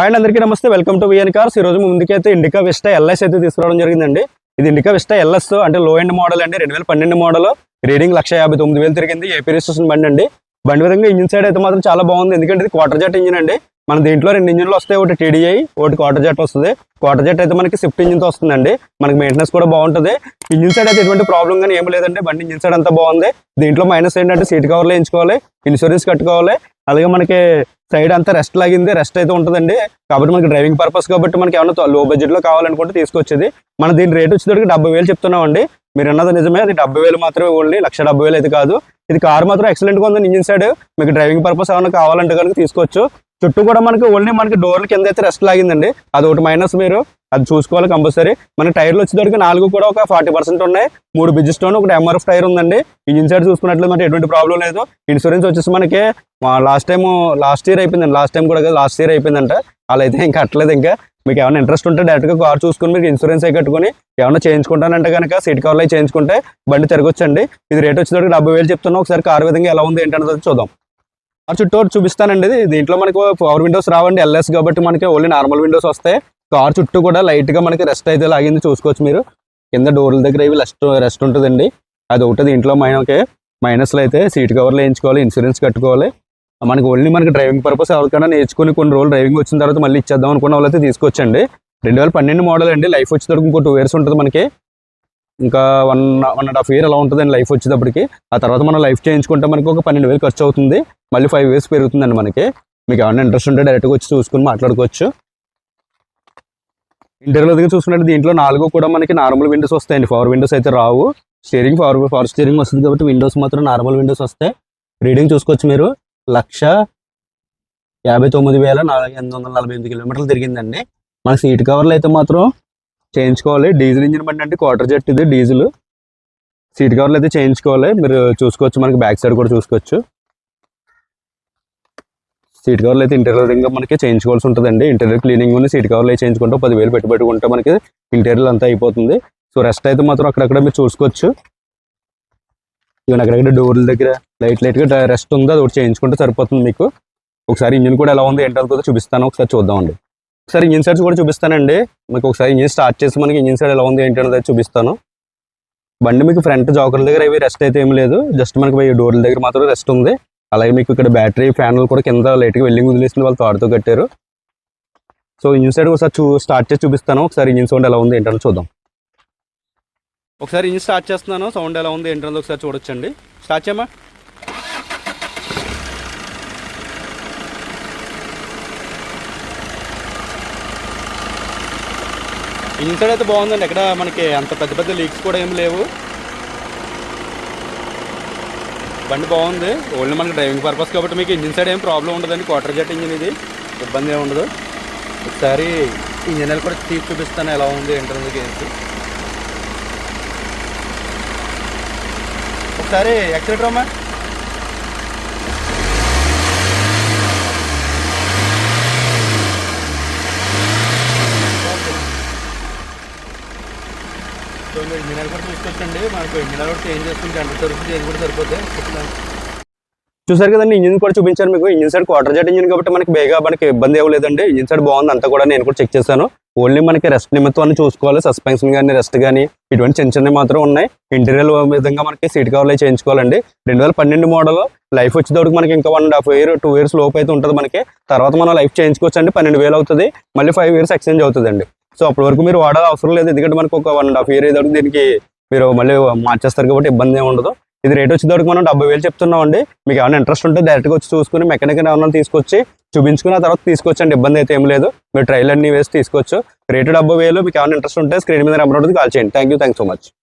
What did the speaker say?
And అందరికీ నమస్తే. Welcome to VN cars ఈ రోజు ముందుకైతే ఇండికా విస్టా ఎల్ఎస్ అయితే తీసుకురావడం జరిగిందండి. ఇది ఇండికా విస్టా ఎల్ఎస్ అంటే లో ఎండ్ మోడల్ అండి. రెండు వేల పన్నెండు మోడల్ రీడింగ్ లక్ష యాభై తొమ్మిది వేలు తిరిగింది. ఏపీ రిజిస్ట్రేషన్ బండి అండి. బండి విధంగా ఇంజిన్ సైడ్ అయితే మాత్రం చాలా బాగుంది. ఎందుకంటే ఇది క్వార్టర్ జెట్ ఇంజిన్ అండి. మన దీంట్లో రెండు ఇంజిన్లు వస్తాయి. ఒకటి టీడీఐ ఒకటి క్వార్టర్ జెట్ వస్తుంది. క్వార్టర్ జెట్ అయితే మనకి స్విఫ్ట్ ఇంజిన్తో వస్తుందండి. మనకి మెయింటెనెన్స్ కూడా బాగుంటుంది. ఇంజిన్ సైడ్ అయితే ఎటువంటి ప్రాబ్లం కానీ ఏం లేదండి. బండి ఇంజిన్ సైడ్ అంతా బాగుంది. దీంట్లో మైనస్ ఏంటంటే సీట్ కవర్లు వేయించుకోవాలి. ఇన్సూరెన్స్ కట్టుకోవాలి. అలాగే మనకి సైడ్ అంతా రెస్ట్ లాగింది. రెస్ట్ అయితే ఉంటుందండి. కాబట్టి మనకి డ్రైవింగ్ పర్పస్ కాబట్టి మనకి ఏమన్నా లో బడ్జెట్లో కావాలనుకుంటే తీసుకొచ్చేది. మన దీని రేట్ వచ్చేటప్పటికి డెబ్బై వేలు చెప్తున్నామండి. మీరు అన్నది నిజమే. అది డెబ్బై వేలు మాత్రమే ఓన్లీ. లక్ష డెబ్బై వేలు అయితే కాదు. ఇది కార్ మాత్రం ఎక్సలెంట్గా ఉందని ఉంది ఇంజిన్ సైడ్ మీకు డ్రైవింగ్ పర్పస్ ఏమైనా కావాలంటే కనుక తీసుకోవచ్చు. చుట్టూ కూడా మనకి ఓన్లీ మనకి డోర్ల కింద అయితే రెస్ట్ లాగిందండి. అది ఒకటి మైనస్ మీరు. అది చూసుకోవాలి కంపల్సరీ మన టైర్లు వచ్చేసరికి నాలుగు కూడా ఒక ఫార్టీ పర్సెంట్ ఉన్నాయి. మూడు బిజ్ స్టోన్ ఒకటి ఎంఆర్ఎఫ్ టైర్ ఉందండి. ఇంజిన్ సైడ్ చూసుకున్నట్లు మనకి ఎటువంటి ప్రాబ్లం లేదు. ఇన్సూరెన్స్ వచ్చేసి మనకి లాస్ట్ టైం లాస్ట్ ఇయర్ అయిపోయిందండి. లాస్ట్ టైం కూడా లాస్ట్ ఇయర్ అయిపోయిందంట. అలా అయితే ఇంకా అట్లేదు ఇంకా. మీకు ఏమైనా ఇంట్రెస్ట్ ఉంటే డైరెక్ట్గా కార్ చూసుకుని మీకు ఇన్సూరెన్స్ అయి కట్టుకుని ఏమైనా చేయించుకుంటానంటే కనుక సీట్ కవర్లు అయి చేయించుకుంటే బండి తిరగొచ్చండి. ఇది రేట్ వచ్చేటప్పుడు డెబ్బై వేలు చెప్తున్నా. ఒకసారి కార్ విధంగా ఎలా ఉంది ఏంటన్నది చూద్దాం. ఆ చుట్టూ చూపిస్తానండి దీంట్లో మనకి పవర్ విండోస్ రావండి. ఎల్ఎస్ కాబట్టి మనకి ఓన్లీ నార్మల్ విండోస్ వస్తాయి. కార్ చుట్టూ కూడా లైట్గా మనకి రెస్ట్ అయితే లాగింది చూసుకోవచ్చు మీరు. కింద డోర్ల దగ్గర ఇవి రెస్ట్ రెస్ట్ ఉంటుందండి. అది ఒకటి దీంట్లో మనకి మైనస్లో అయితే సీట్ కవర్లు వేయించుకోవాలి. ఇన్సూరెన్స్ కట్టుకోవాలి. మనకి ఓన్లీ మనకి డ్రైవింగ్ పర్పస్ ఎవరికైనా నేర్చుకుని కొన్ని రోజులు డ్రైవింగ్ వచ్చిన తర్వాత మళ్ళీ ఇచ్చేద్దాం అనుకున్న వాళ్ళైతే తీసుకొచ్చండి. రెండు వేల పన్నెండు మోడల్ అండి. లైఫ్ వచ్చేటప్పుడు ఇంకో టూ ఇయర్స్ ఉంటుంది మనకి. ఇంకా one one and half year అలా ఉంటుందండి లైఫ్ వచ్చేటప్పటికి. ఆ తర్వాత మనం లైఫ్ చేయించుకుంటే మనకి ఒక పన్నెండు వేలు ఖర్చు అవుతుంది. మళ్ళీ ఫైవ్ ఇయర్స్ పెరుగుతుందండి మనకి. మీకు ఏమైనా ఇంట్రెస్ట్ ఉంటే డైరెక్ట్గా వచ్చి చూసుకుని మాట్లాడుకోవచ్చు. ఇంటీరియర్ దగ్గర చూసుకున్నట్టు దీంట్లో నాలుగు కూడా మనకి నార్మల్ విండోస్ వస్తాయండి. పవర్ విండోస్ అయితే రావు. స్టీరింగ్ పవర్ పవర్ స్టీరింగ్ వస్తుంది కాబట్టి విండోస్ మాత్రం నార్మల్ విండోస్ వస్తాయి. రీడింగ్ చూసుకోవచ్చు మీరు. లక్ష యాభై తొమ్మిది వేల నాలుగు ఎనిమిది వందల నలభై ఎనిమిది కిలోమీటర్లు తిరిగిందండి. మన సీట్ కవర్లు అయితే మాత్రం చేయించుకోవాలి. డీజిల్ ఇంజిన్ బండి అంటే క్వార్టర్ జెట్ ఇది డీజిల్. సీట్ కవర్లు అయితే చేయించుకోవాలి. మీరు చూసుకోవచ్చు మనకి బ్యాక్ సైడ్ కూడా చూసుకోవచ్చు. సీట్ కవర్లు అయితే ఇంటీరియర్ ఇంకా మనకి చేయించుకోవాల్సి ఉంటుందండి. ఇంటీరియర్ క్లీనింగ్ ఉంది సీట్ కవర్లు అయితే చేయించుకుంటే పదివేలు పెట్టుబడి పెట్టుకుంటే మనకి ఇంటీరియర్ అంతా అయిపోతుంది. సో రెస్ట్ అయితే మాత్రం అక్కడక్కడ మీరు చూసుకోవచ్చు. ఇవన్నీ అక్కడక్కడ డోర్ల దగ్గర లైట్ లైట్గా రెస్ట్ ఉందో అది ఒకటి చేయించుకుంటే సరిపోతుంది మీకు. ఒకసారి ఇంజిన్ కూడా ఎలా ఉంది ఏంటో కూడా చూపిస్తాను. ఒకసారి చూద్దామండి. ఒకసారి ఇంజిన్ సైడ్స్ కూడా చూపిస్తానండి. మీకు ఒకసారి ఇంజిన్ స్టార్ట్ చేసి మనకి ఇంజిన్ సైడ్ ఎలా ఉంది ఏంటి చూపిస్తాను. బండి మీకు ఫ్రంట్ జాకర్ల దగ్గర అవి రెస్ట్ అయితే ఏం లేదు. జస్ట్ మనకి డోర్ల దగ్గర మాత్రం రెస్ట్ ఉంది. అలాగే మీకు ఇక్కడ బ్యాటరీ ఫ్యాన్లు కూడా కింద లైట్గా వెల్లింగ్ వదిలేసింది వాళ్ళు తాడుతో కట్టారు. సో ఇంజిన్ సైడ్ ఒకసారి చూ స్టార్ట్ చేసి చూపిస్తాను. ఒకసారి ఇంజిన్ సౌండ్ ఎలా ఉంది ఏంటని చూద్దాం. ఒకసారి ఇంజిన్ స్టార్ట్ చేస్తున్నాను. సౌండ్ ఎలా ఉంది ఏంటన్నది ఒకసారి చూడొచ్చండి. స్టార్ట్ చేయమా ఇంజిన్ సైడ్ అయితే బాగుందండి. ఎక్కడ మనకి అంత పెద్ద పెద్ద లీక్స్ కూడా ఏం లేవు. బండి బాగుంది. ఓన్లీ మనకి డ్రైవింగ్ పర్పస్ కాబట్టి మీకు ఇంజిన్ సైడ్ ఏం ప్రాబ్లం ఉండదండి. క్వార్టర్ జెట్ ఇంజిన్ ఇది. ఇబ్బంది ఏమి ఉండదు. ఒకసారి ఇంజిన్ కూడా తీసి చూపిస్తాను ఎలా ఉంది ఏంటన్నది ఒకసారి ఎక్సెట్రా అమ్మా. సో మీరు ఇంజనీర్ కూడా తీసుకొచ్చండి. మనకు ఇంజనీర్ కూడా చేంజ్ చేసుకుంటే హండ్రెడ్ సర్వీస్ చేంజ్ కూడా సరిపోతాయి చూసారు కదండి ఇంజిన్ కూడా చూపించాను మీకు. Engine side quarter jet engine కాబట్టి మనకి బేగా మనకి ఇబ్బంది అవ్వలేదండి ఇంజిన్ సైడ్ బాగుంది అంతా కూడా నేను కూడా చెక్ చేశాను. ఓన్లీ మనకి రెస్ట్ నిమిత్తాన్ని చూసుకోవాలి. సస్పెన్షన్ కానీ రెస్ట్ కానీ ఇటువంటి చిన్న చిన్నవి మాత్రం ఉన్నాయి. ఇంటీరియర్ విధంగా మనకి సీట్ కవర్లు చేయించుకోవాలండి. రెండు వేల పన్నెండు మోడల్ లైఫ్ వచ్చేటప్పుడు మనకి ఇంకా one and half year two years లోపు అయితే ఉంటుంది మనకి. తర్వాత మనం లైఫ్ చేయించుకోవచ్చు అండి పన్నెండు వేలు అవుతుంది. మళ్ళీ ఫైవ్ ఇయర్స్ ఎక్స్చేంజ్ అవుతుందండి. సో అప్పటి వరకు మీరు వాడాలి అవసరం లేదు. ఎందుకంటే మనకు ఒక వన్ అండ్ హాఫ్ ఇయర్ అయ్యేటప్పుడు దీనికి మీరు మళ్ళీ మార్చేస్తారు కాబట్టి ఇబ్బంది ఏమి ఉండదు. ఇది రేట్ వచ్చేటప్పుడు మనం డెబ్బై వేలు చెప్తున్నాం అండి మీకు ఏమైనా ఇంట్రెస్ట్ ఉంటే డైరెక్ట్గా వచ్చి చూసుకుని మెకానిక్ ఏమైనా తీసుకొచ్చి చూపించుకున్న తర్వాత తీసుకొచ్చండి ఇబ్బంది అయితే ఏం లేదు. మీరు ట్రైల్ అన్ని వేసి తీసుకోవచ్చు. రేటు డబ్బు వేలు మీకు ఏమైనా ఇంట్రెస్ట్ ఉంటే స్క్రీన్ మీద నెంబర్ ఉంటుంది కాల్ చేయండి. Thank you thank so much